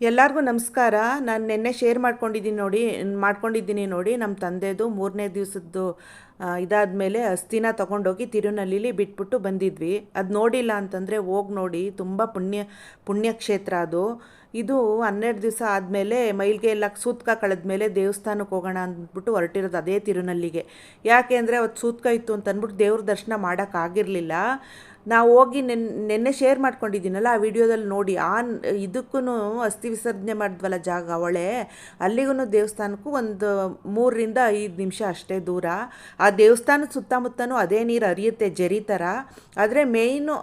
ಎಲ್ಲರಿಗೂ ನಮಸ್ಕಾರ. ನಾನು ನಿನ್ನೆ ಶೇರ್ ಮಾಡ್ಕೊಂಡಿದ್ದೀನಿ ನೋಡಿ ಮಾಡ್ಕೊಂಡಿದ್ದೀನಿ ನೋಡಿ ನಮ್ಮ ತಂದೆದು ಮೂರನೇ ದಿವಸದ್ದು ಇದಾದಮೇಲೆ ಅಸ್ಥಿನ ತೊಗೊಂಡೋಗಿ ತಿರುನಲ್ಲಿಲಿ ಬಿಟ್ಬಿಟ್ಟು ಬಂದಿದ್ವಿ. ಅದು ನೋಡಿಲ್ಲ ಅಂತಂದರೆ ಹೋಗಿ ನೋಡಿ, ತುಂಬ ಪುಣ್ಯ, ಪುಣ್ಯಕ್ಷೇತ್ರ ಅದು. ಇದು ಹನ್ನೆರಡು ದಿವಸ ಆದಮೇಲೆ ಮೈಲ್ಗೆ ಎಲ್ಲ ಸೂತ್ಕ ಕಳೆದ್ಮೇಲೆ ದೇವಸ್ಥಾನಕ್ಕೆ ಹೋಗೋಣ ಅಂದ್ಬಿಟ್ಟು ಹೊರಟಿರೋದು ಅದೇ ತಿರುನಲ್ಲಿಗೆ ಯಾಕೆ ಅಂದರೆ ಅವತ್ತು ಸೂತ್ಕ ಇತ್ತು ಅಂತಂದ್ಬಿಟ್ಟು ದೇವ್ರ ದರ್ಶನ ಮಾಡೋಕ್ಕಾಗಿರಲಿಲ್ಲ ನಾವು ಹೋಗಿ ನೆನ್, ನೆನ್ನೆ ಶೇರ್ ಮಾಡ್ಕೊಂಡಿದ್ದೀನಲ್ಲ ಆ ವಿಡಿಯೋದಲ್ಲಿ ನೋಡಿ, ಆ ಇದಕ್ಕೂ ಅಸ್ಥಿ ವಿಸರ್ಜನೆ ಮಾಡಿದ್ವಲ್ಲ ಜಾಗ ಅವಳೆ ಅಲ್ಲಿಗೂ ದೇವಸ್ಥಾನಕ್ಕೂ ಒಂದು ಮೂರರಿಂದ ಐದು ನಿಮಿಷ ಅಷ್ಟೇ ದೂರ. ಆ ದೇವಸ್ಥಾನದ ಸುತ್ತಮುತ್ತನೂ ಅದೇ ನೀರು ಹರಿಯುತ್ತೆ ಜರಿ ಥರ ಆದರೆ ಮೇಯ್ನು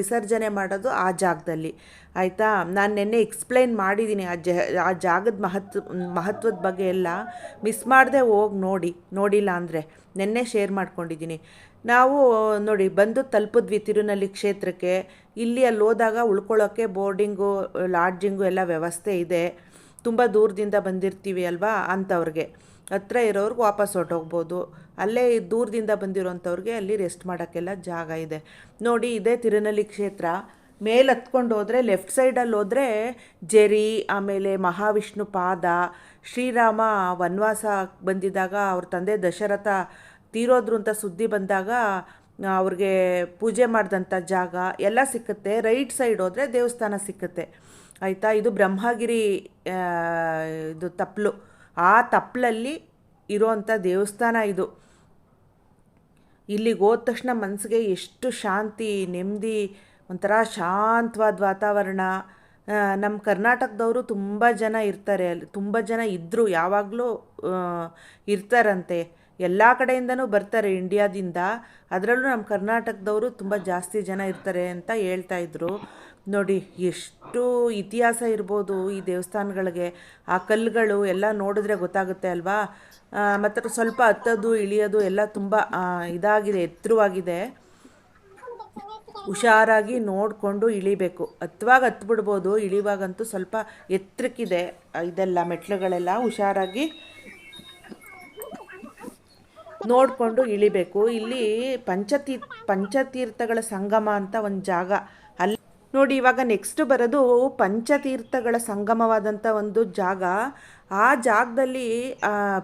ವಿಸರ್ಜನೆ ಮಾಡೋದು ಆ ಜಾಗದಲ್ಲಿ. ಆಯಿತಾ? ನಾನು ನಿನ್ನೆ ಎಕ್ಸ್ಪ್ಲೈನ್ ಮಾಡಿದ್ದೀನಿ ಆ ಜ, ಆ ಜಾಗದ ಮಹತ್ವ, ಮಹತ್ವದ ಬಗ್ಗೆ ಎಲ್ಲ. ಮಿಸ್ ಮಾಡದೆ ಹೋಗಿ ನೋಡಿ, ನೋಡಿಲ್ಲ ಅಂದರೆ. ನಿನ್ನೆ ಶೇರ್ ಮಾಡ್ಕೊಂಡಿದ್ದೀನಿ ನಾವು, ನೋಡಿ, ಬಂದು ತಲುಪಿದ್ವಿ ತಿರುನಲ್ಲಿ ಕ್ಷೇತ್ರಕ್ಕೆ. ಇಲ್ಲಿ ಅಲ್ಲಿ ಹೋದಾಗ ಉಳ್ಕೊಳ್ಳೋಕ್ಕೆ ಬೋರ್ಡಿಂಗು, ಲಾಡ್ಜಿಂಗು ಎಲ್ಲ ವ್ಯವಸ್ಥೆ ಇದೆ. ತುಂಬ ದೂರದಿಂದ ಬಂದಿರ್ತೀವಿ ಅಲ್ವಾ ಅಂಥವ್ರಿಗೆ ಹತ್ರ ಇರೋರ್ಗೆ ವಾಪಸ್ ಹೊರಟೋಗ್ಬೋದು. ಅಲ್ಲೇ ದೂರದಿಂದ ಬಂದಿರೋಂಥವ್ರಿಗೆ ಅಲ್ಲಿ ರೆಸ್ಟ್ ಮಾಡೋಕ್ಕೆಲ್ಲ ಜಾಗ ಇದೆ. ನೋಡಿ, ಇದೇ ತಿರುನಲ್ಲಿ ಕ್ಷೇತ್ರ. ಮೇಲೆ ಹತ್ಕೊಂಡು ಹೋದರೆ, ಲೆಫ್ಟ್ ಸೈಡಲ್ಲಿ ಹೋದರೆ ಜೆರಿ, ಆಮೇಲೆ ಮಹಾವಿಷ್ಣು ಪಾದ, ಶ್ರೀರಾಮ ವನವಾಸ ಬಂದಿದ್ದಾಗ ಅವ್ರ ತಂದೆ ದಶರಥ ತೀರೋದ್ರು ಅಂತ ಸುದ್ದಿ ಬಂದಾಗ ಅವ್ರಿಗೆ ಪೂಜೆ ಮಾಡಿದಂಥ ಜಾಗ ಎಲ್ಲ ಸಿಕ್ಕುತ್ತೆ. ರೈಟ್ ಸೈಡ್ ಹೋದರೆ ದೇವಸ್ಥಾನ ಸಿಕ್ಕುತ್ತೆ. ಆಯಿತಾ? ಇದು ಬ್ರಹ್ಮಗಿರಿ ಇದು ತಪ್ಪಲು ಆ ತಪ್ಪಲಲ್ಲಿ ಇರೋವಂಥ ದೇವಸ್ಥಾನ ಇದು. ಇಲ್ಲಿಗೆ ಹೋದ ತಕ್ಷಣ ಮನಸ್ಸಿಗೆ ಎಷ್ಟು ಶಾಂತಿ, ನೆಮ್ಮದಿ, ಒಂಥರ ಶಾಂತವಾದ ವಾತಾವರಣ. ನಮ್ಮ ಕರ್ನಾಟಕದವರು ತುಂಬ ಜನ ಇರ್ತಾರೆ ಅಲ್ಲಿ. ತುಂಬ ಜನ ಇದ್ದರು ಯಾವಾಗಲೂ ಇರ್ತಾರಂತೆ. ಎಲ್ಲ ಕಡೆಯಿಂದನೂ ಬರ್ತಾರೆ ಇಂಡಿಯಾದಿಂದ. ಅದರಲ್ಲೂ ನಮ್ಮ ಕರ್ನಾಟಕದವರು ತುಂಬ ಜಾಸ್ತಿ ಜನ ಇರ್ತಾರೆ ಅಂತ ಹೇಳ್ತಾ ಇದ್ರು. ನೋಡಿ, ಎಷ್ಟು ಇತಿಹಾಸ ಇರ್ಬೋದು ಈ ದೇವಸ್ಥಾನಗಳಿಗೆ. ಆ ಕಲ್ಲುಗಳು ಎಲ್ಲ ನೋಡಿದ್ರೆ ಗೊತ್ತಾಗುತ್ತೆ ಅಲ್ವಾ? ಮತ್ತು ಸ್ವಲ್ಪ ಹತ್ತೋದು, ಇಳಿಯೋದು ಎಲ್ಲ ತುಂಬ ಇದಾಗಿದೆ, ಎತ್ತರವಾಗಿದೆ. ಹುಷಾರಾಗಿ ನೋಡಿಕೊಂಡು ಇಳಿಬೇಕು. ಹತ್ತುವಾಗ ಹತ್ಬಿಡ್ಬೋದು, ಇಳಿವಾಗಂತೂ ಸ್ವಲ್ಪ ಎತ್ತರಕ್ಕಿದೆ ಇದೆಲ್ಲ ಮೆಟ್ಲುಗಳೆಲ್ಲ. ಹುಷಾರಾಗಿ ನೋಡಿಕೊಂಡು ಇಳಿಬೇಕು. ಇಲ್ಲಿ ಪಂಚತೀರ್ ಪಂಚತೀರ್ಥಗಳ ಸಂಗಮ ಅಂತ ಒಂದು ಜಾಗ. ಅಲ್ಲಿ ನೋಡಿ, ಇವಾಗ ನೆಕ್ಸ್ಟ್ ಬರೋದು ಪಂಚತೀರ್ಥಗಳ ಸಂಗಮವಾದಂಥ ಒಂದು ಜಾಗ. ಆ ಜಾಗದಲ್ಲಿ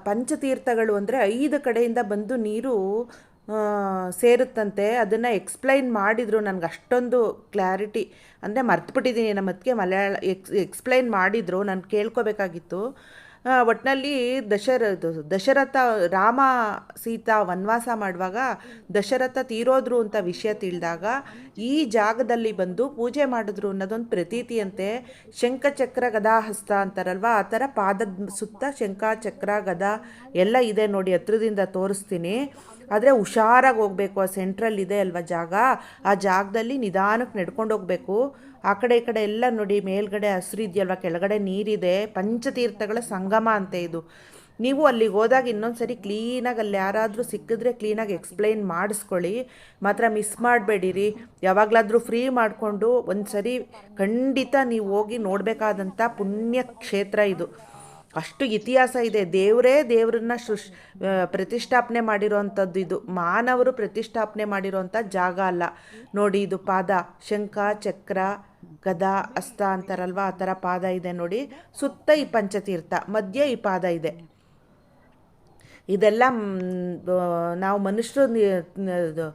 ಪಂಚತೀರ್ಥಗಳು ಅಂದರೆ ಐದು ಕಡೆಯಿಂದ ಬಂದು ನೀರು ಸೇರುತ್ತಂತೆ. ಅದನ್ನು ಎಕ್ಸ್ಪ್ಲೈನ್ ಮಾಡಿದರು ನನಗೆ ಅಷ್ಟೊಂದು ಕ್ಲಾರಿಟಿ ಅಂದರೆ ಮರ್ತುಬಿಟ್ಟಿದ್ದೀನಿ ನಮ್ಮ ಅದಕ್ಕೆ ಮಲಯಾಳ ಎಕ್ಸ್ ಎಕ್ಸ್ಪ್ಲೈನ್ ಮಾಡಿದರು. ನಾನು ಕೇಳ್ಕೊಬೇಕಾಗಿತ್ತು. ಒಟ್ಟಿನಲ್ಲಿ ದಶರ ದಶರಥ ರಾಮ ಸೀತಾ ವನವಾಸ ಮಾಡುವಾಗ ದಶರಥ ತೀರೋದ್ರು ಅಂತ ವಿಷಯ ತಿಳಿದಾಗ ಈ ಜಾಗದಲ್ಲಿ ಬಂದು ಪೂಜೆ ಮಾಡಿದ್ರು ಅನ್ನೋದೊಂದು ಪ್ರತೀತಿಯಂತೆ ಶಂಖಚಕ್ರ ಗದಾಹಸ್ತ ಅಂತಾರಲ್ವ? ಆ ಥರ ಪಾದದ ಸುತ್ತ ಶಂಖ ಚಕ್ರ ಗದಾ ಎಲ್ಲ ಇದೆ ನೋಡಿ, ಹತ್ರದಿಂದ ತೋರಿಸ್ತೀನಿ. ಆದರೆ ಹುಷಾರಾಗಿ ಹೋಗಬೇಕು, ಆ ಸೆಂಟ್ರಲ್ ಇದೆ ಅಲ್ವಾ ಜಾಗ? ಆ ಜಾಗದಲ್ಲಿ ನಿಧಾನಕ್ಕೆ ನಡ್ಕೊಂಡು ಹೋಗಬೇಕು. ಆ ಕಡೆ ಈ ಕಡೆ ಎಲ್ಲ ನೋಡಿ, ಮೇಲ್ಗಡೆ ಹಸಿರು ಕೆಳಗಡೆ ನೀರಿದೆ. ಪಂಚತೀರ್ಥಗಳ ಸಂಗಮ ಅಂತೆ ಇದು. ನೀವು ಅಲ್ಲಿಗೆ ಹೋದಾಗ ಇನ್ನೊಂದು ಸರಿ ಕ್ಲೀನಾಗಿ ಅಲ್ಲಿ ಯಾರಾದರೂ ಸಿಕ್ಕಿದ್ರೆ ಕ್ಲೀನಾಗಿ ಎಕ್ಸ್ಪ್ಲೈನ್ ಮಾಡಿಸ್ಕೊಳ್ಳಿ. ಮಾತ್ರ ಮಿಸ್ ಮಾಡಬೇಡಿರಿ. ಯಾವಾಗಲಾದರೂ ಫ್ರೀ ಮಾಡಿಕೊಂಡು ಒಂದು ಸರಿ ಖಂಡಿತ ನೀವು ಹೋಗಿ ನೋಡಬೇಕಾದಂಥ ಪುಣ್ಯ ಕ್ಷೇತ್ರ ಇದು. ಅಷ್ಟು ಇತಿಹಾಸ ಇದೆ. ದೇವರೇ ದೇವ್ರನ್ನ ಸೃಷ್ ಪ್ರತಿಷ್ಠಾಪನೆ ಮಾಡಿರೋವಂಥದ್ದು ಇದು. ಮಾನವರು ಪ್ರತಿಷ್ಠಾಪನೆ ಮಾಡಿರೋವಂಥ ಜಾಗ ಅಲ್ಲ. ನೋಡಿ ಇದು ಪಾದ. ಶಂಖ, ಚಕ್ರ, ಗದಾ, ಅಸ್ತ ಅಂತಾರಲ್ವ? ಆ ಥರ ಪಾದ ಇದೆ ನೋಡಿ. ಸುತ್ತ ಈ ಪಂಚತೀರ್ಥ, ಮಧ್ಯ ಈ ಪಾದ ಇದೆ. ಇದೆಲ್ಲ ನಾವು ಮನುಷ್ಯರು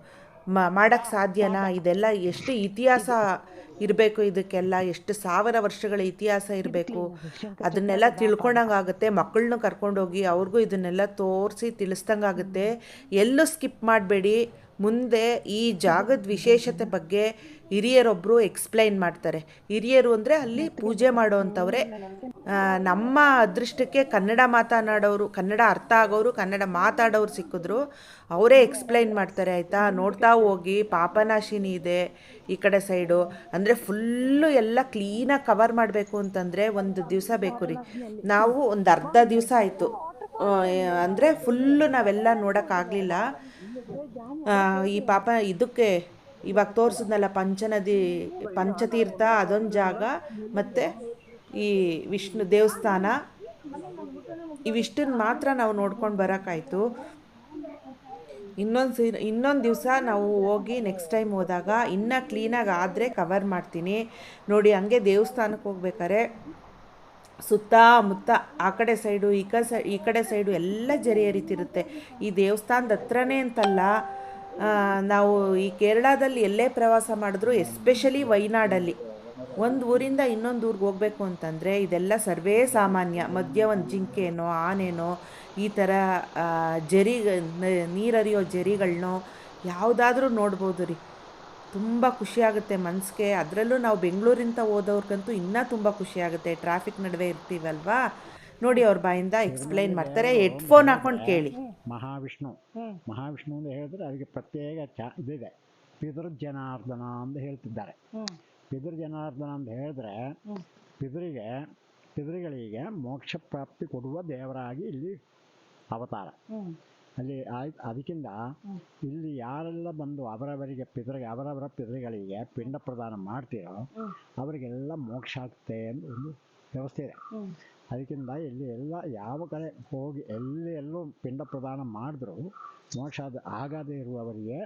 ಮಾಡೋಕ್ಕೆ ಸಾಧ್ಯನಾ? ಇದೆಲ್ಲ ಎಷ್ಟು ಇತಿಹಾಸ ಇರಬೇಕು ಇದಕ್ಕೆಲ್ಲ ಎಷ್ಟು ಸಾವಿರ ವರ್ಷಗಳ ಇತಿಹಾಸ ಇರಬೇಕು. ಅದನ್ನೆಲ್ಲ ತಿಳ್ಕೊಂಡಂಗಾಗುತ್ತೆ ಮಕ್ಕಳನ್ನ ಕರ್ಕೊಂಡೋಗಿ ಅವ್ರಿಗೂ ಇದನ್ನೆಲ್ಲ ತೋರಿಸಿ ತಿಳಿಸ್ದಂಗಾಗುತ್ತೆ ಎಲ್ಲೂ ಸ್ಕಿಪ್ ಮಾಡಬೇಡಿ. ಮುಂದೆ ಈ ಜಾಗದ ವಿಶೇಷತೆ ಬಗ್ಗೆ ಹಿರಿಯರೊಬ್ಬರು ಎಕ್ಸ್ಪ್ಲೈನ್ ಮಾಡ್ತಾರೆ. ಹಿರಿಯರು ಅಂದರೆ ಅಲ್ಲಿ ಪೂಜೆ ಮಾಡೋವಂಥವ್ರೆ. ನಮ್ಮ ಅದೃಷ್ಟಕ್ಕೆ ಕನ್ನಡ ಮಾತನಾಡೋರು, ಕನ್ನಡ ಅರ್ಥ ಆಗೋರು, ಕನ್ನಡ ಮಾತಾಡೋರು ಸಿಕ್ಕಿದ್ರು, ಅವರೇ ಎಕ್ಸ್ಪ್ಲೈನ್ ಮಾಡ್ತಾರೆ, ಆಯಿತಾ? ನೋಡ್ತಾ ಹೋಗಿ, ಪಾಪನಾಶಿನಿ ಇದೆ ಈ ಕಡೆ ಸೈಡು ಅಂದರೆ ಫುಲ್ಲು ಎಲ್ಲ ಕ್ಲೀನಾಗಿ ಕವರ್ ಮಾಡಬೇಕು ಅಂತಂದರೆ ಒಂದು ದಿವಸ ಬೇಕು ರೀ. ನಾವು ಒಂದು ಅರ್ಧ ದಿವಸ ಆಯಿತು. ಅಂದರೆ ಫುಲ್ಲು ನಾವೆಲ್ಲ ನೋಡೋಕ್ಕಾಗಲಿಲ್ಲ ಈ ಪಾಪ ಇದಕ್ಕೆ ಇವಾಗ ತೋರಿಸಿದ್ನಲ್ಲ ಪಂಚನದಿ, ಪಂಚತೀರ್ಥ ಅದೊಂದು ಜಾಗ. ಮತ್ತು ಈ ವಿಷ್ಣು ದೇವಸ್ಥಾನ. ಇವಿಷ್ಟನ್ನು ಮಾತ್ರ ನಾವು ನೋಡ್ಕೊಂಡು ಬರೋಕ್ಕಾಯ್ತು. ಇನ್ನೊಂದು ಇನ್ನೊಂದು ದಿವಸ ನಾವು ಹೋಗಿ ನೆಕ್ಸ್ಟ್ ಟೈಮ್ ಹೋದಾಗ ಇನ್ನೂ ಕ್ಲೀನಾಗಿ ಆದರೆ ಕವರ್ ಮಾಡ್ತೀನಿ. ನೋಡಿ ಹಂಗೆ ದೇವಸ್ಥಾನಕ್ಕೆ ಹೋಗ್ಬೇಕಾರೆ. ಸುತ್ತಮುತ್ತ ಆ ಕಡೆ ಸೈಡು, ಈ ಕಡೆ ಸೈ, ಈ ಕಡೆ ಸೈಡು ಎಲ್ಲ ಜರಿ ಹರಿತಿರುತ್ತೆ ಈ ದೇವಸ್ಥಾನದ ಹತ್ರನೇ ಅಂತಲ್ಲ ನಾವು ಈ ಕೇರಳದಲ್ಲಿ ಎಲ್ಲೇ ಪ್ರವಾಸ ಮಾಡಿದ್ರು ಎಸ್ಪೆಷಲಿ ವೈನಾಡಲ್ಲಿ. ಒಂದು ಊರಿಂದ ಇನ್ನೊಂದು ಊರಿಗೆ ಹೋಗಬೇಕು ಅಂತಂದರೆ, ಇದೆಲ್ಲ ಸರ್ವೇ ಸಾಮಾನ್ಯ. ಮಧ್ಯ ಒಂದು ಜಿಂಕೆನೋ, ಆನೆನೋ, ಈ ಥರ ಜರಿ, ನೀರರಿಯೋ ಜರಿಗಳನ್ನೋ ಯಾವುದಾದ್ರೂ ನೋಡ್ಬೋದು ರೀ. ತುಂಬ ಖುಷಿಯಾಗುತ್ತೆ ಮನಸ್ಸಿಗೆ ಅದರಲ್ಲೂ ನಾವು ಬೆಂಗಳೂರಿಂದ ಹೋದವ್ರಿಗಂತೂ ಇನ್ನೂ ತುಂಬ ಖುಷಿಯಾಗುತ್ತೆ ಟ್ರಾಫಿಕ್ ನಡುವೆ ಇರ್ತೀವಲ್ವಾ? ನೋಡಿ ಅವ್ರ ಬಾಯಿಂದ ಎಕ್ಸ್ಪ್ಲೈನ್ ಮಾಡ್ತಾರೆ. ಹೆಡ್ಫೋನ್ ಹಾಕೊಂಡು ಕೇಳಿ. ಮಹಾವಿಷ್ಣು. ಮಹಾವಿಷ್ಣು ಅಂತ ಹೇಳಿದ್ರೆ ಅದಕ್ಕೆ ಪ್ರತ್ಯೇಕ ಚ ಇದಿದೆ. ಪಿತೃ ಜನಾರ್ದನ ಅಂತ ಹೇಳ್ತಿದ್ದಾರೆ. ಪಿತೃ ಜನಾರ್ದನ ಅಂತ ಹೇಳಿದ್ರೆ ಪಿದುರಿಗೆ ಪಿತೃಗಳಿಗೆ ಮೋಕ್ಷ ಪ್ರಾಪ್ತಿ ಕೊಡುವ ದೇವರಾಗಿ ಇಲ್ಲಿ ಅವತಾರ. ಅಲ್ಲಿ ಅದಕ್ಕಿಂತ ಇಲ್ಲಿ ಯಾರೆಲ್ಲ ಬಂದು ಅವರವರಿಗೆ ಪಿತೃಗೆ ಅವರವರ ಪಿತೃಗಳಿಗೆ ಪಿಂಡ ಪ್ರದಾನ ಮಾಡ್ತೀರೋ ಅವರಿಗೆಲ್ಲ ಮೋಕ್ಷ ಆಗುತ್ತೆ ಅಂತ ಒಂದು ವ್ಯವಸ್ಥೆ ಇದೆ. ಅದಕ್ಕಿಂತ ಇಲ್ಲಿ ಎಲ್ಲ ಯಾವ ಕಡೆ ಹೋಗಿ ಎಲ್ಲಿ ಎಲ್ಲೂ ಪಿಂಡ ಪ್ರದಾನ ಮಾಡಿದ್ರು ಮೋಕ್ಷ ಆಗದೆ ಆಗದೇ ಇರುವವರಿಗೆ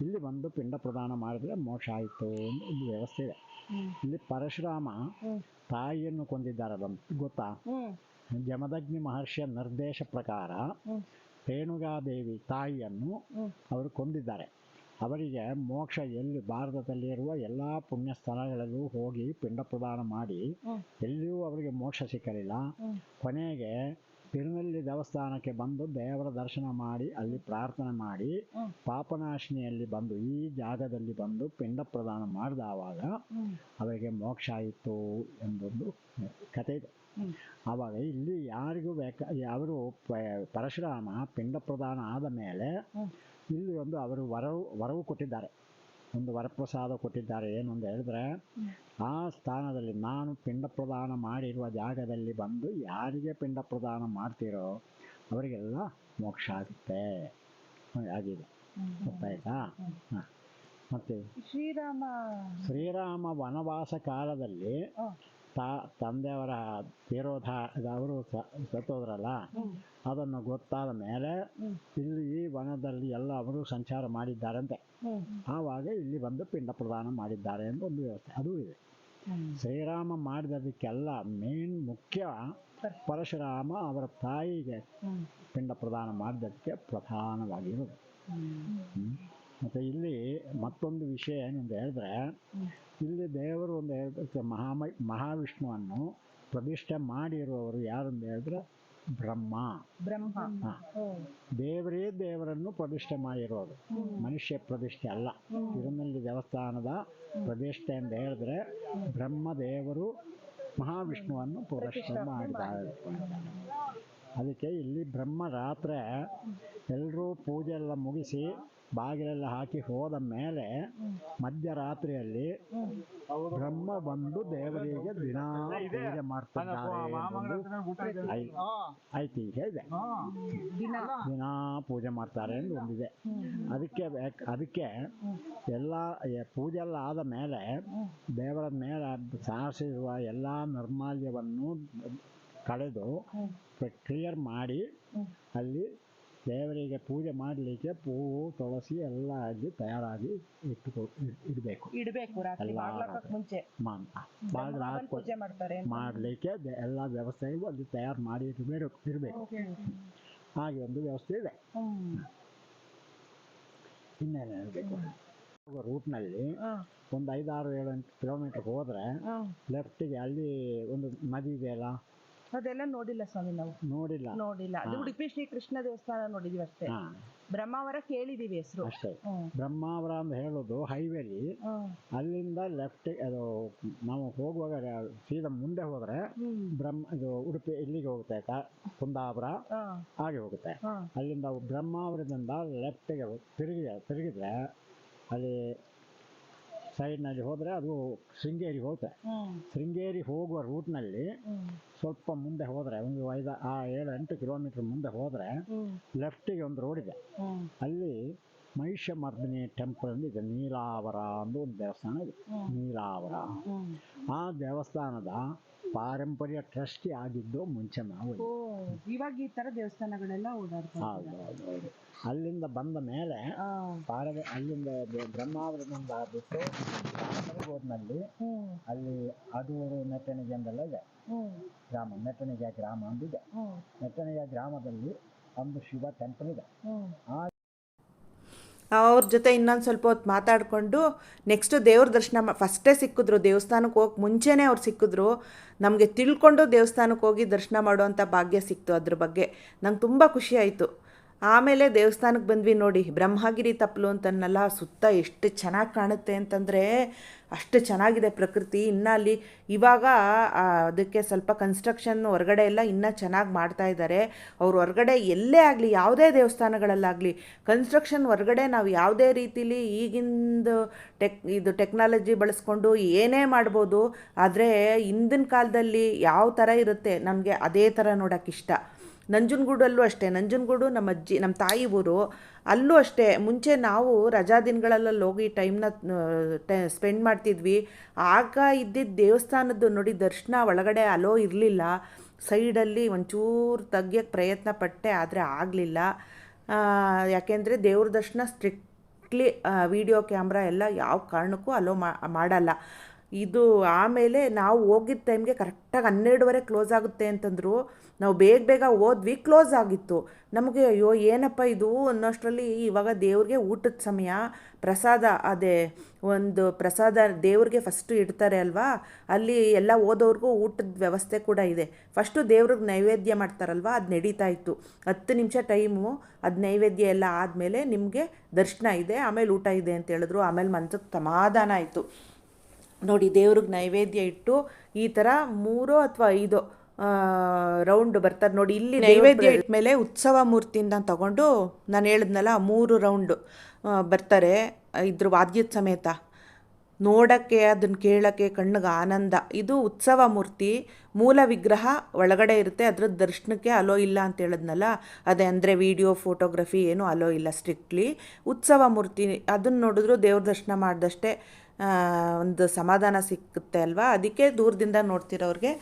ಇಲ್ಲಿ ಬಂದು ಪಿಂಡ ಪ್ರದಾನ ಮಾಡಿದ್ರೆ ಮೋಕ್ಷ ಆಯಿತು ಅಂತ ಒಂದು ವ್ಯವಸ್ಥೆ ಇದೆ. ಇಲ್ಲಿ ಪರಶುರಾಮ ತಾಯಿಯನ್ನು ಕೊಂದಿದ್ದಾರಲ್ಲ ಗೊತ್ತಾ? ಜಮದಗ್ನಿ ಮಹರ್ಷಿಯ ನಿರ್ದೇಶ ಪ್ರಕಾರ ರೇಣುಗಾದೇವಿ ತಾಯಿಯನ್ನು ಅವರು ಕೊಂದಿದ್ದಾರೆ. ಅವರಿಗೆ ಮೋಕ್ಷ ಎಲ್ಲಿ ಭಾರತದಲ್ಲಿರುವ ಎಲ್ಲ ಪುಣ್ಯ ಸ್ಥಳಗಳಲ್ಲೂ ಹೋಗಿ ಪಿಂಡ ಪ್ರದಾನ ಮಾಡಿ ಎಲ್ಲಿಯೂ ಅವರಿಗೆ ಮೋಕ್ಷ ಸಿಕ್ಕಲಿಲ್ಲ. ಕೊನೆಗೆ ತಿರುನೆಲ್ಲಿ ದೇವಸ್ಥಾನಕ್ಕೆ ಬಂದು ದೇವರ ದರ್ಶನ ಮಾಡಿ ಅಲ್ಲಿ ಪ್ರಾರ್ಥನೆ ಮಾಡಿ ಪಾಪನಾಶಿನಿಯಲ್ಲಿ ಬಂದು ಈ ಜಾಗದಲ್ಲಿ ಬಂದು ಪಿಂಡ ಪ್ರದಾನ ಮಾಡಿದಾವಾಗ ಅವರಿಗೆ ಮೋಕ್ಷ ಆಯಿತು ಎಂಬುದು ಕಥೆ ಇದೆ. ಆವಾಗ ಇಲ್ಲಿ ಯಾರಿಗೂ ಬೇಕ ಅವರು ಪರಶುರಾಮ ಪಿಂಡ ಪ್ರದಾನ ಆದ ಮೇಲೆ ಇಲ್ಲಿ ಒಂದು ಅವರು ವರವು ವರವು ಕೊಟ್ಟಿದ್ದಾರೆ. ಒಂದು ವರಪ್ರಸಾದ ಕೊಟ್ಟಿದ್ದಾರೆ ಏನು ಅಂತ ಹೇಳಿದ್ರೆ ಆ ಸ್ಥಾನದಲ್ಲಿ ನಾನು ಪಿಂಡ ಪ್ರದಾನ ಮಾಡಿರುವ ಜಾಗದಲ್ಲಿ ಬಂದು ಯಾರಿಗೆ ಪಿಂಡ ಪ್ರದಾನ ಮಾಡ್ತೀರೋ ಅವರಿಗೆಲ್ಲ ಮೋಕ್ಷ ಆಗುತ್ತೆ. ಆಗಿದೆ. ಗೊತ್ತಾಯ್ತಾ? ಹಾ. ಮತ್ತು ಶ್ರೀರಾಮ. ಶ್ರೀರಾಮ ವನವಾಸ ಕಾಲದಲ್ಲಿ. ತಾ ತಂದೆಯವರ ತಿರೋಧ ಅವರು ಸತ್ತೋದ್ರಲ್ಲ ಅದನ್ನು ಗೊತ್ತಾದ ಮೇಲೆ ಇಲ್ಲಿ ಈ ವನದಲ್ಲಿ ಎಲ್ಲ ಅವರು ಸಂಚಾರ ಮಾಡಿದ್ದಾರಂತೆ. ಆವಾಗ ಇಲ್ಲಿ ಬಂದು ಪಿಂಡ ಪ್ರದಾನ ಮಾಡಿದ್ದಾರೆ ಅಂತ ಒಂದು ವ್ಯವಸ್ಥೆ. ಅದು ಇದೆ. ಶ್ರೀರಾಮ ಮಾಡಿದದಕ್ಕೆಲ್ಲ ಮೇನ್ ಮುಖ್ಯ ಪರಶುರಾಮ ಅವರ ತಾಯಿಗೆ ಪಿಂಡ ಪ್ರದಾನ ಮಾಡಿದ್ದಕ್ಕೆ ಪ್ರಧಾನವಾಗಿರೋದು. ಹ್ಮ್. ಮತ್ತೆ ಇಲ್ಲಿ ಮತ್ತೊಂದು ವಿಷಯ ಏನಂತ ಹೇಳಿದ್ರೆ ಇಲ್ಲಿ ದೇವರು ಒಂದು ಹೇಳಿದ್ರೆ ಮಹಾಮ ಮಹಾವಿಷ್ಣುವನ್ನು ಪ್ರತಿಷ್ಠೆ ಮಾಡಿರುವವರು ಯಾರು ಅಂತ ಹೇಳಿದ್ರೆ ಬ್ರಹ್ಮ. ಬ್ರಹ್ಮ. ದೇವರೇ ದೇವರನ್ನು ಪ್ರತಿಷ್ಠೆ ಮಾಡಿರೋದು. ಮನುಷ್ಯ ಪ್ರತಿಷ್ಠೆ ಅಲ್ಲ. ತಿರುನಲ್ಲಿ ದೇವಸ್ಥಾನದ ಪ್ರತಿಷ್ಠೆ ಅಂತ ಹೇಳಿದ್ರೆ ಬ್ರಹ್ಮ ದೇವರು ಮಹಾವಿಷ್ಣುವನ್ನು ಪ್ರತಿಷ್ಠೆ ಮಾಡಿದ್ದಾರೆ. ಅದಕ್ಕೆ ಇಲ್ಲಿ ಬ್ರಹ್ಮ ರಾತ್ರಿ ಎಲ್ಲರೂ ಪೂಜೆ ಎಲ್ಲ ಮುಗಿಸಿ ಬಾಗಿಲೆಲ್ಲ ಹಾಕಿ ಹೋದ ಮೇಲೆ ಮಧ್ಯರಾತ್ರಿಯಲ್ಲಿ ಬ್ರಹ್ಮ ಬಂದು ದೇವರಿಗೆ ದಿನ ಪೂಜೆ ಮಾಡ್ತಾರೆ ಐತಿಹ್ಯ ಇದೆ. ದಿನ ಪೂಜೆ ಮಾಡ್ತಾರೆ ಎಂದು ಒಂದಿದೆ. ಅದಕ್ಕೆ ಅದಕ್ಕೆ ಎಲ್ಲ ಪೂಜೆ ಎಲ್ಲ ಆದ ಮೇಲೆ ದೇವರ ಮೇಲೆ ಸಾರಿಸಿರುವ ಎಲ್ಲ ನಿರ್ಮಾಲ್ಯವನ್ನು ಕಳೆದು ಕ್ಲಿಯರ್ ಮಾಡಿ ಅಲ್ಲಿ ದೇವರಿಗೆ ಪೂಜೆ ಮಾಡಲಿಕ್ಕೆ ಹೂವು ತುಳಸಿ ಎಲ್ಲ ಅಲ್ಲಿ ತಯಾರಾಗಿ ಇಟ್ಟುಕೊ ಇಡ್- ಇಡಬೇಕು. ಇಡ್ಬೇಕು ರಾತ್ರಿ ಎಲ್ಲ ಮಾಡ್ಲಕ್ಕ ಮುಂಚೆ. ಬಾಗಿಲು ಬ್ರಹ್ಮ ಹಾಕಿ ಪೂಜೆ ಮಾಡ್ತಾರೆ ಅಂತ. ಮಾಡಲಿಕ್ಕೆ ಎಲ್ಲ ವ್ಯವಸ್ಥೆಗೂ ಅಲ್ಲಿ ತಯಾರು ಮಾಡಿ ಇರಬೇಕು ಇರಬೇಕು ಹಾಗೆ ಒಂದು ವ್ಯವಸ್ಥೆ ಇದೆ. ಹ್ಮ್. ಇನ್ನೇನು ಹೇಳಬೇಕು? ರೂಟ್ನಲ್ಲಿ ಒಂದು ಐದಾರು ಏಳು ಎಂಟು ಕಿಲೋಮೀಟರ್ ಹೋದ್ರೆ. ಲೆಫ್ಟಿಗೆ ಅಲ್ಲಿ ಒಂದು ನದಿ ಇದೆಯಲ್ಲ ಅದೆಲ್ಲ ನೋಡಿಲ್ಲ ಸ್ವಾಮಿ ನಾವು. ನೋಡಿಲ್ಲ. ನೋಡಿಲ್ಲ. ಅದು. ಉಡುಪಿ ಶ್ರೀ ಕೃಷ್ಣ ದೇವಸ್ಥಾನ ನೋಡಿದೀವಿ ಅಷ್ಟೇ. ಹಾಂ. ಬ್ರಹ್ಮಾವರ ಕೇಳಿದೀವಿ ಹೆಸರು. ಅಷ್ಟೇ. ಬ್ರಹ್ಮಾವರ ಅಂತ ಹೇಳೋದು ಹೈವೇಲಿ. ಅಲ್ಲಿಂದ ಲೆಫ್ಟ್ ಅದು ನಾವು ಹೋಗುವಾಗ ಸೀದಾ ಮುಂದೆ ಹೋದ್ರೆ ಬ್ರಹ್ಮ ಇದು ಉಡುಪಿ ಇಲ್ಲಿಗೆ ಹೋಗುತ್ತೆ ಕ- ಕುಂದಾಪುರ ಹಾಗೆ ಹೋಗುತ್ತೆ. ಅಲ್ಲಿಂದ ಬ್ರಹ್ಮಾವರದಿಂದ ಲೆಫ್ಟಿಗೆ ತಿರುಗಿ ತಿರುಗಿದ್ರೆ ಅಲ್ಲಿ ಸೈಡ್ನಲ್ಲಿ ಹೋದ್ರೆ ಅದು ಶೃಂಗೇರಿ ಹೋಗುತ್ತೆ. ಶೃಂಗೇರಿ ಹೋಗುವ ರೂಟ್ನಲ್ಲಿ ಸ್ವಲ್ಪ ಮುಂದೆ ಹೋದ್ರೆ ಒಂದು ಐದು ಆ ಏಳು ಎಂಟು ಕಿಲೋಮೀಟರ್ ಮುಂದೆ ಹೋದರೆ ಲೆಫ್ಟಿಗೆ ಒಂದು ರೋಡ್ ಇದೆ. ಅಲ್ಲಿ ಮಹಿಷ ಮರ್ದಿನಿ ಟೆಂಪಲ್ ಇದೆ ನೀಲಾವರ ಅಂತ ಒಂದು ದೇವಸ್ಥಾನ ಇದೆ. ನೀಲಾವರ. ಆ ದೇವಸ್ಥಾನದ ಪಾರಂಪರ್ಯ ಟ್ರಸ್ಟಿ ಆಗಿದ್ದು ಮುಂಚೆ ನಾವು ಓ ಇವಾಗ ಈ ತರ ದೇವಸ್ಥಾನಗಳೆಲ್ಲ ಓಡಾಡ್ತಾ ಹೌದು ಹೌದು ಹೌದು. ಅಲ್ಲಿಂದ ಬಂದ ಮೇಲೆ ಆ, ಅಲ್ಲಿಂದ ಬ- ಬ್ರಹ್ಮಾವರದಿಂದ ಬಿಟ್ಟು ಕಾಸರಗೋಡ್ನಲ್ಲಿ ಹ್ಮ್. ಅಲ್ಲಿ ಅದು ನೆಟ್ಟಣಿಗೆ ಅಂದೆಲ್ಲ ಇದೆ. ಹ್ಮ್. ಗ್ರಾಮ ನೆಟ್ಟಣಿಗೆ ಗ್ರಾಮ ಅಂದಿದೆ. ಹ್ಮ್. ನೆಟ್ಟಣಿಗೆ ಗ್ರಾಮದಲ್ಲಿ ಒಂದು ಶಿವ ಟೆಂಪಲ್ ಇದೆ. ಹ್ಮ್. ಅವ್ರ ಜೊತೆ ಇನ್ನೊಂದು ಸ್ವಲ್ಪ ಹೊತ್ತು ಮಾತಾಡಿಕೊಂಡು ನೆಕ್ಸ್ಟು ದೇವ್ರ ದರ್ಶನ ಫಸ್ಟೇ ಸಿಕ್ಕಿದ್ರು, ದೇವಸ್ಥಾನಕ್ಕೆ ಹೋಗಿ ಮುಂಚೆನೇ ಅವ್ರು ಸಿಕ್ಕಿದ್ರು, ನಮಗೆ ತಿಳ್ಕೊಂಡು ದೇವಸ್ಥಾನಕ್ಕೆ ಹೋಗಿ ದರ್ಶನ ಮಾಡುವಂಥ ಭಾಗ್ಯ ಸಿಕ್ತು ಅದ್ರ ಬಗ್ಗೆ. ನಂಗೆ ತುಂಬ ಖುಷಿ ಆಯಿತು. ಆಮೇಲೆ ದೇವಸ್ಥಾನಕ್ಕೆ ಬಂದ್ವಿ ನೋಡಿ, ಬ್ರಹ್ಮಗಿರಿ ತಪ್ಪಲು ಅಂತನ್ನೆಲ್ಲ ಸುತ್ತ ಎಷ್ಟು ಚೆನ್ನಾಗಿ ಕಾಣುತ್ತೆ ಅಂತಂದರೆ ಅಷ್ಟು ಚೆನ್ನಾಗಿದೆ ಪ್ರಕೃತಿ. ಇನ್ನು ಅಲ್ಲಿ ಇವಾಗ ಅದಕ್ಕೆ ಸ್ವಲ್ಪ ಕನ್ಸ್ಟ್ರಕ್ಷನ್ ಹೊರಗಡೆ ಎಲ್ಲ ಇನ್ನೂ ಚೆನ್ನಾಗಿ ಮಾಡ್ತಾ ಇದ್ದಾರೆ ಅವ್ರು ಹೊರಗಡೆ ಎಲ್ಲೇ ಆಗಲಿ, ಯಾವುದೇ ದೇವಸ್ಥಾನಗಳಲ್ಲಾಗಲಿ ಕನ್ಸ್ಟ್ರಕ್ಷನ್ ಹೊರಗಡೆ ನಾವು ಯಾವುದೇ ರೀತಿಲಿ ಈಗಿಂದು ಟೆಕ್, ಇದು ಟೆಕ್ನಾಲಜಿ ಬಳಸ್ಕೊಂಡು ಏನೇ ಮಾಡ್ಬೋದು, ಆದರೆ ಹಿಂದಿನ ಕಾಲದಲ್ಲಿ ಯಾವ ಥರ ಇರುತ್ತೆ ನಮಗೆ ಅದೇ ಥರ ನೋಡೋಕ್ಕಿಷ್ಟ ನಂಜನಗೂಡಲ್ಲೂ ಅಷ್ಟೇ, ನಂಜನಗೂಡು ನಮ್ಮ ಅಜ್ಜಿ, ನಮ್ಮ ತಾಯಿ ಊರು, ಅಲ್ಲೂ ಅಷ್ಟೇ, ಮುಂಚೆ ನಾವು ರಜಾ ದಿನಗಳಲ್ಲೆಲ್ಲ ಹೋಗಿ ಟೈಮ್ನ ಸ್ಪೆಂಡ್ ಮಾಡ್ತಿದ್ವಿ. ಆಗ ಇದ್ದಿದ್ದ ದೇವಸ್ಥಾನದ್ದು ನೋಡಿ ದರ್ಶನ ಒಳಗಡೆ ಅಲೋ ಇರಲಿಲ್ಲ. ಸೈಡಲ್ಲಿ ಒಂಚೂರು ತೆಗಿಯೋಕ್ಕೆ ಪ್ರಯತ್ನ ಪಟ್ಟೆ, ಆದರೆ ಆಗಲಿಲ್ಲ. ಯಾಕೆಂದರೆ ದೇವ್ರ ದರ್ಶನ ಸ್ಟ್ರಿಕ್ಟ್ಲಿ ವಿಡಿಯೋ ಕ್ಯಾಮ್ರಾ ಎಲ್ಲ ಯಾವ ಕಾರಣಕ್ಕೂ ಅಲೋ ಮಾಡಲ್ಲ. ಇದು ಆಮೇಲೆ ನಾವು ಹೋಗಿದ್ದ ಟೈಮ್ಗೆ ಕರೆಕ್ಟಾಗಿ ಹನ್ನೆರಡುವರೆ ಕ್ಲೋಸ್ ಆಗುತ್ತೆ ಅಂತಂದರು. ನಾವು ಬೇಗ ಬೇಗ ಓದ್ವಿ ಕ್ಲೋಸ್ ಆಗಿತ್ತು. ನಮಗೆ ಅಯ್ಯೋ, ಏನಪ್ಪ ಇದು ಅನ್ನೋಷ್ಟರಲ್ಲಿ ಇವಾಗ ದೇವ್ರಿಗೆ ಊಟದ ಸಮಯ. ಪ್ರಸಾದ, ಅದೇ ಒಂದು ಪ್ರಸಾದ ದೇವ್ರಿಗೆ ಫಸ್ಟು ಇಡ್ತಾರೆ ಅಲ್ವಾ? ಅಲ್ಲಿ ಎಲ್ಲ ಓದೋರ್ಗೂ ಊಟದ ವ್ಯವಸ್ಥೆ ಕೂಡ ಇದೆ. ಫಸ್ಟು ದೇವ್ರಿಗೆ ನೈವೇದ್ಯ ಮಾಡ್ತಾರಲ್ವಾ? ಅದು ನಡೀತಾ ಇತ್ತು. ಹತ್ತು ನಿಮಿಷ ಟೈಮು, ಅದು ನೈವೇದ್ಯ ಎಲ್ಲ ಆದಮೇಲೆ ನಿಮಗೆ ದರ್ಶನ ಇದೆ, ಆಮೇಲೆ ಊಟ ಇದೆ ಅಂತ ಹೇಳಿದ್ರು. ಆಮೇಲೆ ಮನಸ್ಸಿಗೆ ಸಮಾಧಾನ ಆಯಿತು. ನೋಡಿ, ದೇವ್ರಿಗೆ ನೈವೇದ್ಯ ಇಟ್ಟು ಈ ಥರ ಮೂರೋ ಅಥವಾ ಐದೋ ರೌಂಡ್ ಬರ್ತಾರೆ. ನೋಡಿ ಇಲ್ಲಿ ನೈವೇದ್ಯ ಮೇಲೆ ಉತ್ಸವ ಮೂರ್ತಿಯಿಂದ ತಗೊಂಡು ನಾನು ಹೇಳಿದ್ನಲ್ಲ ಮೂರು ರೌಂಡ್ ಬರ್ತಾರೆ. ಇದ್ರ ವಾದ್ಯದ ಸಮೇತ. ನೋಡೋಕ್ಕೆ ಅದನ್ನ ಕೇಳೋಕ್ಕೆ ಕಣ್ಣಿಗೆ ಆನಂದ. ಇದು ಉತ್ಸವ ಮೂರ್ತಿ. ಮೂಲ ವಿಗ್ರಹ ಒಳಗಡೆ ಇರುತ್ತೆ ಅದ್ರ ದರ್ಶನಕ್ಕೆ ಅಲೋ ಇಲ್ಲ ಅಂತ ಹೇಳಿದ್ನಲ್ಲ ಅದೇ ಅಂದರೆ ವಿಡಿಯೋ ಫೋಟೋಗ್ರಫಿ ಏನು ಅಲೋ ಇಲ್ಲ ಸ್ಟ್ರಿಕ್ಟ್ಲಿ ಉತ್ಸವ ಮೂರ್ತಿ ಅದನ್ನು ನೋಡಿದ್ರು ದೇವ್ರ ದರ್ಶನ ಮಾಡಿದಷ್ಟೇ ಒಂದು ಸಮಾಧಾನ ಸಿಕ್ಕುತ್ತೆ ಅಲ್ವಾ? ಅದಕ್ಕೆ ದೂರದಿಂದ ನೋಡ್ತಿರೋರಿಗೆ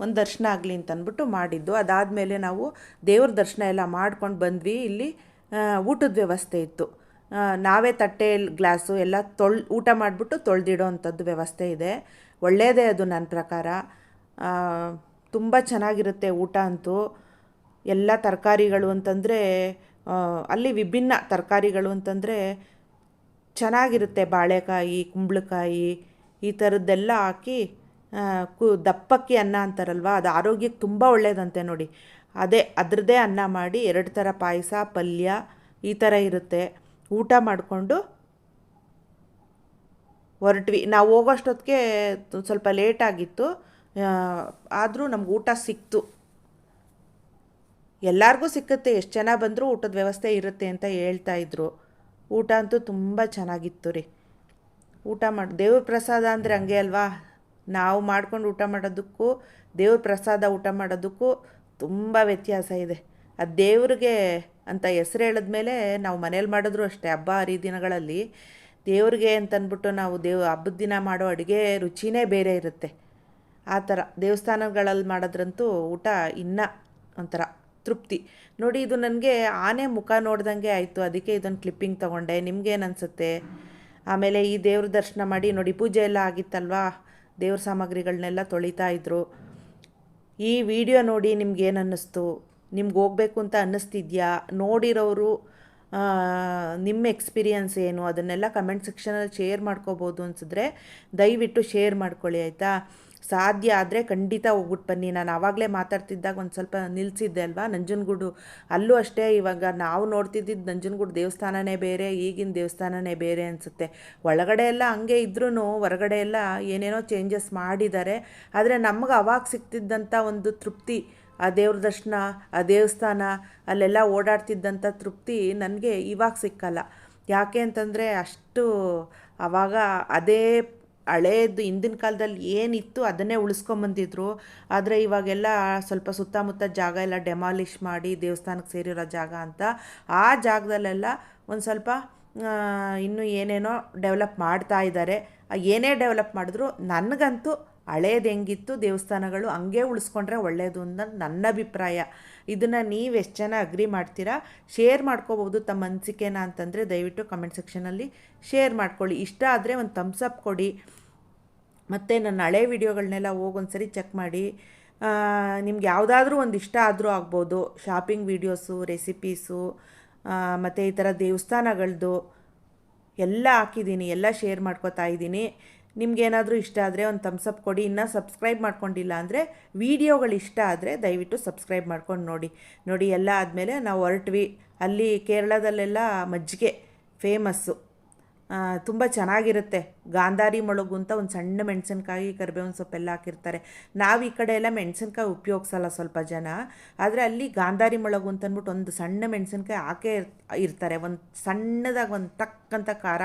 ಒಂದು ದರ್ಶನ ಆಗಲಿ ಅಂತ ಅಂದ್ಬಿಟ್ಟು ಮಾಡಿದ್ದು. ಅದಾದಮೇಲೆ ನಾವು ದೇವ್ರ ದರ್ಶನ ಎಲ್ಲ ಮಾಡ್ಕೊಂಡು ಬಂದ್ವಿ. ಇಲ್ಲಿ ಊಟದ ವ್ಯವಸ್ಥೆ ಇತ್ತು. ನಾವೇ ತಟ್ಟೆ, ಗ್ಲಾಸು ಎಲ್ಲ ತೊಳ್, ಊಟ ಮಾಡಿಬಿಟ್ಟು ತೊಳೆದಿಡೋ ಅಂಥದ್ದು ವ್ಯವಸ್ಥೆ ಇದೆ. ಒಳ್ಳೆಯದೇ ಅದು ನನ್ನ ಪ್ರಕಾರ. ತುಂಬ ಚೆನ್ನಾಗಿರುತ್ತೆ ಊಟ ಅಂತೂ. ಎಲ್ಲ ತರಕಾರಿಗಳು ಅಂತಂದರೆ ಅಲ್ಲಿ ವಿಭಿನ್ನ ತರಕಾರಿಗಳು ಅಂತಂದರೆ ಚೆನ್ನಾಗಿರುತ್ತೆ. ಬಾಳೆಕಾಯಿ, ಕುಂಬಳಕಾಯಿ ಈ ಥರದ್ದೆಲ್ಲ ಹಾಕಿ ಕು ದಪ್ಪಕ್ಕಿ ಅನ್ನ ಅಂತಾರಲ್ವ, ಅದು ಆರೋಗ್ಯಕ್ಕೆ ತುಂಬ ಒಳ್ಳೆಯದಂತೆ ನೋಡಿ. ಅದೇ, ಅದರದ್ದೇ ಅನ್ನ ಮಾಡಿ ಎರಡು ಥರ ಪಾಯಸ, ಪಲ್ಯ ಈ ಥರ ಇರುತ್ತೆ. ಊಟ ಮಾಡಿಕೊಂಡು ಹೊರಟ್ವಿ. ನಾವು ಹೋಗೋಷ್ಟೊತ್ತಿಗೆ ಸ್ವಲ್ಪ ಲೇಟ್ ಆಗಿತ್ತು. ಆದರೂ ನಮ್ಗೆ ಊಟ ಸಿಕ್ತು. ಎಲ್ಲರಿಗೂ ಸಿಕ್ಕುತ್ತೆ, ಎಷ್ಟು ಜನ ಬಂದರೂ ಊಟದ ವ್ಯವಸ್ಥೆ ಇರುತ್ತೆ ಅಂತ ಹೇಳ್ತಾ ಇದ್ರು. ಊಟ ಅಂತೂ ತುಂಬ ಚೆನ್ನಾಗಿತ್ತು ರೀ. ಊಟ ಮಾಡಿ, ದೇವ್ರ ಪ್ರಸಾದ ಅಂದರೆ ಹಂಗೆ ಅಲ್ವಾ? ನಾವು ಮಾಡ್ಕೊಂಡು ಊಟ ಮಾಡೋದಕ್ಕೂ, ದೇವ್ರ ಪ್ರಸಾದ ಊಟ ಮಾಡೋದಕ್ಕೂ ತುಂಬ ವ್ಯತ್ಯಾಸ ಇದೆ. ಅದು ದೇವ್ರಿಗೆ ಅಂತ ಹೆಸ್ರು ಹೇಳಿದ್ಮೇಲೆ ನಾವು ಮನೇಲಿ ಮಾಡಿದ್ರು ಅಷ್ಟೇ, ಹಬ್ಬ ಹರಿದಿನಗಳಲ್ಲಿ ದೇವ್ರಿಗೆ ಅಂತಂದ್ಬಿಟ್ಟು ನಾವು ದೇವ್, ಹಬ್ಬದ ದಿನ ಮಾಡೋ ಅಡುಗೆ ರುಚಿನೇ ಬೇರೆ ಇರುತ್ತೆ. ಆ ಥರ ದೇವಸ್ಥಾನಗಳಲ್ಲಿ ಮಾಡೋದ್ರಂತೂ ಊಟ ಇನ್ನೂ ಒಂಥರ ತೃಪ್ತಿ. ನೋಡಿ ಇದು ನನಗೆ ಆನೆ ಮುಖ ನೋಡ್ದಂಗೆ ಆಯಿತು, ಅದಕ್ಕೆ ಇದೊಂದು ಕ್ಲಿಪ್ಪಿಂಗ್ ತೊಗೊಂಡೆ, ನಿಮ್ಗೇನು ಅನಿಸುತ್ತೆ? ಆಮೇಲೆ ಈ ದೇವ್ರ ದರ್ಶನ ಮಾಡಿ ನೋಡಿ ಪೂಜೆ ಎಲ್ಲ ಆಗಿತ್ತಲ್ವಾ? ದೇವ್ರ ಸಾಮಗ್ರಿಗಳನ್ನೆಲ್ಲ ತೊಳಿತಾ ಇದ್ರು. ಈ ವಿಡಿಯೋ ನೋಡಿ ನಿಮ್ಗೇನು ಅನ್ನಿಸ್ತು ನಿಮ್ಗೆ ಹೋಗ್ಬೇಕು ಅಂತ ಅನ್ನಿಸ್ತಿದ್ಯಾ? ನೋಡಿರೋರು ನಿಮ್ಮ ಎಕ್ಸ್ಪೀರಿಯನ್ಸ್ ಏನು? ಅದನ್ನೆಲ್ಲ ಕಮೆಂಟ್ ಸೆಕ್ಷನಲ್ಲಿ ಶೇರ್ ಮಾಡ್ಕೋಬೋದು ಅನಿಸಿದ್ರೆ ದಯವಿಟ್ಟು ಶೇರ್ ಮಾಡ್ಕೊಳ್ಳಿ, ಆಯಿತಾ? ಸಾಧ್ಯ ಆದರೆ ಖಂಡಿತ ಹೋಗ್ಬಿಟ್ಟು ಬನ್ನಿ. ನಾನು ಆವಾಗಲೇ ಮಾತಾಡ್ತಿದ್ದಾಗ ಒಂದು ಸ್ವಲ್ಪ ನಿಲ್ಲಿಸಿದ್ದೆ ಅಲ್ವಾ? ನಂಜನಗೂಡು ಅಲ್ಲೂ ಅಷ್ಟೇ ಇವಾಗ ನಾವು ನೋಡ್ತಿದ್ದಿದ್ದು ನಂಜನಗೂಡು ದೇವಸ್ಥಾನನೇ ಬೇರೆ, ಈಗಿನ ದೇವಸ್ಥಾನನೇ ಬೇರೆ ಅನಿಸುತ್ತೆ. ಒಳಗಡೆ ಎಲ್ಲ ಹಂಗೆ ಇದ್ರೂ ಹೊರಗಡೆ ಎಲ್ಲ ಏನೇನೋ ಚೇಂಜಸ್ ಮಾಡಿದ್ದಾರೆ ಆದರೆ ನಮಗೆ ಅವಾಗ ಸಿಗ್ತಿದ್ದಂಥ ಒಂದು ತೃಪ್ತಿ, ಆ ದೇವ್ರ ದರ್ಶನ, ಆ ದೇವಸ್ಥಾನ, ಅಲ್ಲೆಲ್ಲ ಓಡಾಡ್ತಿದ್ದಂಥ ತೃಪ್ತಿ ನನಗೆ ಇವಾಗ ಸಿಕ್ಕಲ್ಲ. ಯಾಕೆ ಅಂತಂದರೆ ಅಷ್ಟು ಆವಾಗ ಅದೇ ಹಳೇದು ಹಿಂದಿನ ಕಾಲದಲ್ಲಿ ಏನಿತ್ತು ಅದನ್ನೇ ಉಳಿಸ್ಕೊಂಬಂದಿದ್ರು. ಆದರೆ ಇವಾಗೆಲ್ಲ ಸ್ವಲ್ಪ ಸುತ್ತಮುತ್ತ ಜಾಗ ಎಲ್ಲ ಡೆಮಾಲಿಷ್ ಮಾಡಿ ದೇವಸ್ಥಾನಕ್ಕೆ ಸೇರಿರೋ ಜಾಗ ಅಂತ, ಆ ಜಾಗದಲ್ಲೆಲ್ಲ ಒಂದು ಸ್ವಲ್ಪ ಇನ್ನೂ ಏನೇನೋ ಡೆವಲಪ್ ಮಾಡ್ತಾ ಇದ್ದಾರೆ ಏನೇ ಡೆವಲಪ್ ಮಾಡಿದ್ರು ನನಗಂತೂ ಹಳೇದು ಹೆಂಗಿತ್ತು, ದೇವಸ್ಥಾನಗಳು ಹಂಗೆ ಉಳಿಸ್ಕೊಂಡ್ರೆ ಒಳ್ಳೆಯದು ಅಂತ ನನ್ನ ಅಭಿಪ್ರಾಯ. ಇದನ್ನು ನೀವು ಎಷ್ಟು ಜನ ಅಗ್ರಿ ಮಾಡ್ತೀರಾ? ಶೇರ್ ಮಾಡ್ಕೋಬೋದು ತಮ್ಮ ಅನಿಸಿಕೆನ ಅಂತಂದರೆ ದಯವಿಟ್ಟು ಕಮೆಂಟ್ ಸೆಕ್ಷನಲ್ಲಿ ಶೇರ್ ಮಾಡ್ಕೊಳ್ಳಿ. ಇಷ್ಟ ಆದರೆ ಒಂದು ಥಮ್ಸಪ್ ಕೊಡಿ. ಮತ್ತು ನನ್ನ ಹಳೆ ವಿಡಿಯೋಗಳನ್ನೆಲ್ಲ ಹೋಗೊಂದ್ಸರಿ ಚೆಕ್ ಮಾಡಿ. ನಿಮ್ಗೆ ಯಾವುದಾದ್ರೂ ಒಂದು ಇಷ್ಟ ಆದರೂ ಆಗ್ಬೋದು. ಶಾಪಿಂಗ್ ವೀಡಿಯೋಸು ರೆಸಿಪೀಸು ಮತ್ತು ಈ ಥರ ದೇವಸ್ಥಾನಗಳದ್ದು ಎಲ್ಲ ಹಾಕಿದ್ದೀನಿ, ಎಲ್ಲ ಶೇರ್ ಮಾಡ್ಕೋತಾ ಇದ್ದೀನಿ. ನಿಮ್ಗೇನಾದರೂ ಇಷ್ಟ ಆದರೆ ಒಂದು ಥಮ್ಸಪ್ ಕೊಡಿ. ಇನ್ನೂ ಸಬ್ಸ್ಕ್ರೈಬ್ ಮಾಡ್ಕೊಂಡಿಲ್ಲ ಅಂದರೆ ವೀಡಿಯೋಗಳು ಇಷ್ಟ ಆದರೆ ದಯವಿಟ್ಟು ಸಬ್ಸ್ಕ್ರೈಬ್ ಮಾಡ್ಕೊಂಡು ನೋಡಿ. ನೋಡಿ, ಎಲ್ಲ ಆದಮೇಲೆ ನಾವು ಹೊರಟ್ವಿ. ಅಲ್ಲಿ ಕೇರಳದಲ್ಲೆಲ್ಲ ಮಜ್ಜಿಗೆ ಫೇಮಸ್ಸು ತುಂಬ ಚೆನ್ನಾಗಿರುತ್ತೆ. ಗಾಂಧಾರಿ ಮೊಳಗು ಅಂತ ಒಂದು ಸಣ್ಣ ಮೆಣಸಿನ್ಕಾಯಿ, ಕರಿಬೇವಿನ ಸೊಪ್ಪೆಲ್ಲ ಹಾಕಿರ್ತಾರೆ. ನಾವು ಈ ಕಡೆ ಎಲ್ಲ ಮೆಣಸಿನ್ಕಾಯಿ ಉಪಯೋಗಿಸಲ್ಲ ಸ್ವಲ್ಪ ಜನ. ಆದರೆ ಅಲ್ಲಿ ಗಾಂಧಾರಿ ಮೊಳಗು ಅಂತಂದ್ಬಿಟ್ಟು ಒಂದು ಸಣ್ಣ ಮೆಣಸಿನ್ಕಾಯಿ ಹಾಕೇ ಇರ್ತಾರೆ. ಒಂದು ಸಣ್ಣದಾಗಿ ಒಂದು ತಕ್ಕಂಥ ಖಾರ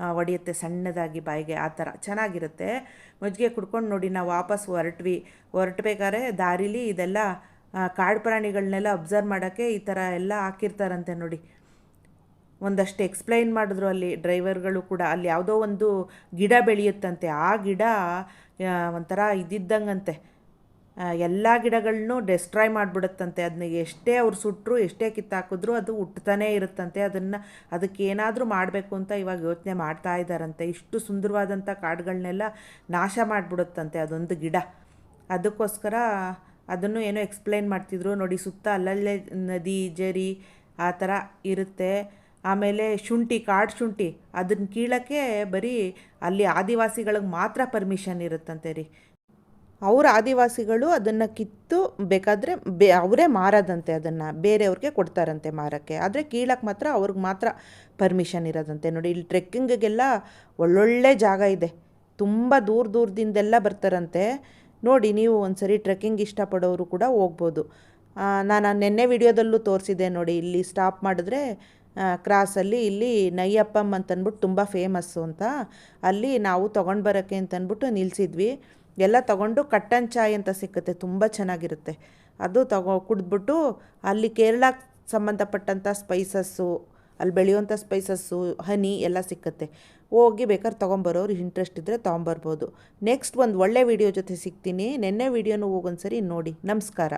ಆ, ಹೊಡೆಯುತ್ತೆ ಸಣ್ಣದಾಗಿ ಬಾಯಿಗೆ ಆ ಥರ. ಚೆನ್ನಾಗಿರುತ್ತೆ. ಮಜ್ಜಿಗೆ ಕುಡ್ಕೊಂಡು ನೋಡಿ ನಾವು ವಾಪಸ್ ಹೊರಟ್ವಿ. ಹೊರಟ್ಬೇಕಾದ್ರೆ ದಾರಿಲಿ ಇದೆಲ್ಲ ಕಾಡು ಪ್ರಾಣಿಗಳನ್ನೆಲ್ಲ ಅಬ್ಸರ್ವ್ ಮಾಡೋಕ್ಕೆ ಈ ಥರ ಎಲ್ಲ ಹಾಕಿರ್ತಾರಂತೆ ನೋಡಿ. ಒಂದಷ್ಟು ಎಕ್ಸ್ಪ್ಲೈನ್ ಮಾಡಿದ್ರು ಅಲ್ಲಿ ಡ್ರೈವರ್ಗಳು ಕೂಡ. ಅಲ್ಲಿ ಯಾವುದೋ ಒಂದು ಗಿಡ ಬೆಳೆಯುತ್ತಂತೆ. ಆ ಗಿಡ ಒಂಥರ ಇದ್ದಿದ್ದಂಗಂತೆ. ಎಲ್ಲ ಗಿಡಗಳನ್ನೂ ಡೆಸ್ಟ್ರಾಯ್ ಮಾಡಿಬಿಡುತ್ತಂತೆ. ಅದನ್ನ ಎಷ್ಟೇ ಅವ್ರು ಸುಟ್ಟರು ಎಷ್ಟೇ ಕಿತ್ತಾಕಿದ್ರು ಅದು ಹುಟ್ಟತಾನೇ ಇರುತ್ತಂತೆ. ಅದನ್ನು ಅದಕ್ಕೆ ಏನಾದರೂ ಮಾಡಬೇಕು ಅಂತ ಇವಾಗ ಯೋಚನೆ ಮಾಡ್ತಾ ಇದ್ದಾರಂತೆ ಇಷ್ಟು ಸುಂದರವಾದಂಥ ಕಾಡುಗಳನ್ನೆಲ್ಲ ನಾಶ ಮಾಡಿಬಿಡುತ್ತಂತೆ ಅದೊಂದು ಗಿಡ. ಅದಕ್ಕೋಸ್ಕರ ಅದನ್ನು ಏನೋ ಎಕ್ಸ್ಪ್ಲೈನ್ ಮಾಡ್ತಿದ್ರು. ನೋಡಿ ಸುತ್ತ ಅಲ್ಲಲ್ಲೇ ನದಿ, ಜರಿ ಆ ಥರ ಇರುತ್ತೆ. ಆಮೇಲೆ ಶುಂಠಿ, ಕಾಡು ಶುಂಠಿ ಅದನ್ನ ಕೀಳೋಕ್ಕೆ ಬರೀ ಅಲ್ಲಿ ಆದಿವಾಸಿಗಳಿಗೆ ಮಾತ್ರ ಪರ್ಮಿಷನ್ ಇರುತ್ತಂತೆ ರೀ. ಅವ್ರ ಆದಿವಾಸಿಗಳು ಅದನ್ನು ಕಿತ್ತು ಬೇಕಾದರೆ ಬೇ, ಅವರೇ ಮಾರೋದಂತೆ ಅದನ್ನು, ಬೇರೆಯವ್ರಿಗೆ ಕೊಡ್ತಾರಂತೆ ಮಾರೋಕ್ಕೆ. ಆದರೆ ಕೀಳಕ್ಕೆ ಮಾತ್ರ ಅವ್ರಿಗೆ ಮಾತ್ರ ಪರ್ಮಿಷನ್ ಇರೋದಂತೆ. ನೋಡಿ, ಇಲ್ಲಿ ಟ್ರೆಕ್ಕಿಂಗಿಗೆಲ್ಲ ಒಳ್ಳೊಳ್ಳೆ ಜಾಗ ಇದೆ. ತುಂಬ ದೂರ ದೂರದಿಂದೆಲ್ಲ ಬರ್ತಾರಂತೆ. ನೋಡಿ, ನೀವು ಒಂದ್ಸರಿ ಟ್ರೆಕ್ಕಿಂಗ್ ಇಷ್ಟಪಡೋರು ಕೂಡ ಹೋಗ್ಬೋದು. ನಾನು ನಿನ್ನೆ ವಿಡಿಯೋದಲ್ಲೂ ತೋರಿಸಿದೆ ನೋಡಿ, ಇಲ್ಲಿ ಸ್ಟಾಪ್ ಮಾಡಿದ್ರೆ ಕ್ರಾಸಲ್ಲಿ ಇಲ್ಲಿ ನಯ್ಯಪ್ಪಂ ಅಂತಂದ್ಬಿಟ್ಟು ತುಂಬ ಫೇಮಸ್ಸು ಅಂತ. ಅಲ್ಲಿ ನಾವು ತೊಗೊಂಡು ಬರೋಕ್ಕೆ ಅಂತಂದ್ಬಿಟ್ಟು ನಿಲ್ಲಿಸಿದ್ವಿ ಎಲ್ಲ ತಗೊಂಡು ಕಟ್ಟನ್ ಚಾಯ್ ಅಂತ ಸಿಕ್ಕುತ್ತೆ, ತುಂಬ ಚೆನ್ನಾಗಿರುತ್ತೆ. ಅದು ತಗೋ, ಕುಡಿದ್ಬಿಟ್ಟು ಅಲ್ಲಿ ಕೇರಳಕ್ಕೆ ಸಂಬಂಧಪಟ್ಟಂಥ ಸ್ಪೈಸಸ್ಸು ಅಲ್ಲಿ ಬೆಳೆಯುವಂಥ ಸ್ಪೈಸಸ್ಸು ಹನಿ ಎಲ್ಲ ಸಿಕ್ಕತ್ತೆ. ಹೋಗಿ ಬೇಕಾದ್ರೆ ತೊಗೊಂಬರೋರು ಇಂಟ್ರೆಸ್ಟ್ ಇದ್ದರೆ ತೊಗೊಂಬರ್ಬೋದು. ನೆಕ್ಸ್ಟ್ ಒಂದು ಒಳ್ಳೆ ವಿಡಿಯೋ ಜೊತೆ ಸಿಗ್ತೀನಿ. ನಿನ್ನೆ ವಿಡಿಯೋನು ಹೋಗೊಂದ್ಸರಿ ನೋಡಿ. ನಮಸ್ಕಾರ.